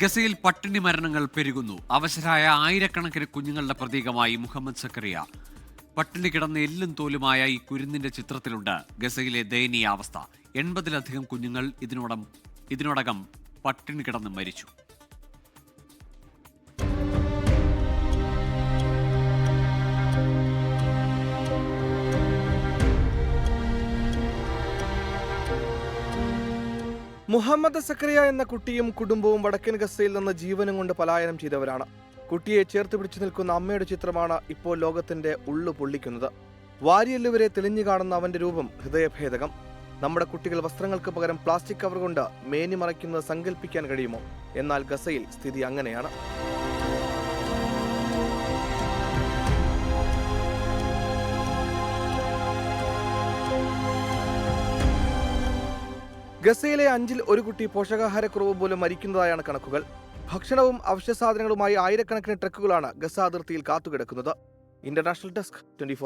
ഗസയിൽ പട്ടിണി മരണങ്ങൾ പെരുകുന്നു. അവശരായ ആയിരക്കണക്കിന് കുഞ്ഞുങ്ങളുടെ പ്രതീകമായി മുഹമ്മദ് സക്കറിയ. പട്ടിണി കിടന്ന എല്ലും തോലുമായ ഈ കുരുന്നിന്റെ ചിത്രത്തിലുണ്ട് ഗസയിലെ ദയനീയ അവസ്ഥ. എൺപതിലധികം കുഞ്ഞുങ്ങൾ ഇതിനോടം ഇതിനോടകം പട്ടിണി കിടന്ന് മരിച്ചു. മുഹമ്മദ് സക്കറിയ എന്ന കുട്ടിയും കുടുംബവും വടക്കൻ ഗസയിൽ നിന്ന് ജീവനും കൊണ്ട് പലായനം ചെയ്തവരാണ്. കുട്ടിയെ ചേർത്ത് പിടിച്ചു നിൽക്കുന്ന അമ്മയുടെ ചിത്രമാണ് ഇപ്പോൾ ലോകത്തിന്റെ ഉള്ളു പൊള്ളിക്കുന്നത്. വാരിയെല്ലുവരെ തെളിഞ്ഞു കാണുന്ന അവന്റെ രൂപം ഹൃദയഭേദകം. നമ്മുടെ കുട്ടികൾ വസ്ത്രങ്ങൾക്ക് പകരം പ്ലാസ്റ്റിക് കവർ കൊണ്ട് മേനി മറയ്ക്കുന്നത് സങ്കല്പിക്കാൻ കഴിയുമോ? എന്നാൽ ഗസയിൽ സ്ഥിതി അങ്ങനെയാണ്. ഗസയിലെ അഞ്ചിൽ ഒരു കുട്ടി പോഷകാഹാരക്കുറവ് മൂലം മരിക്കുന്നതായാണ് കണക്കുകൾ. ഭക്ഷണവും അവശ്യ സാധനങ്ങളുമായി ആയിരക്കണക്കിന് ട്രക്കുകളാണ് ഗസ അതിർത്തിയിൽ കാത്തുകിടക്കുന്നത്. International desk twenty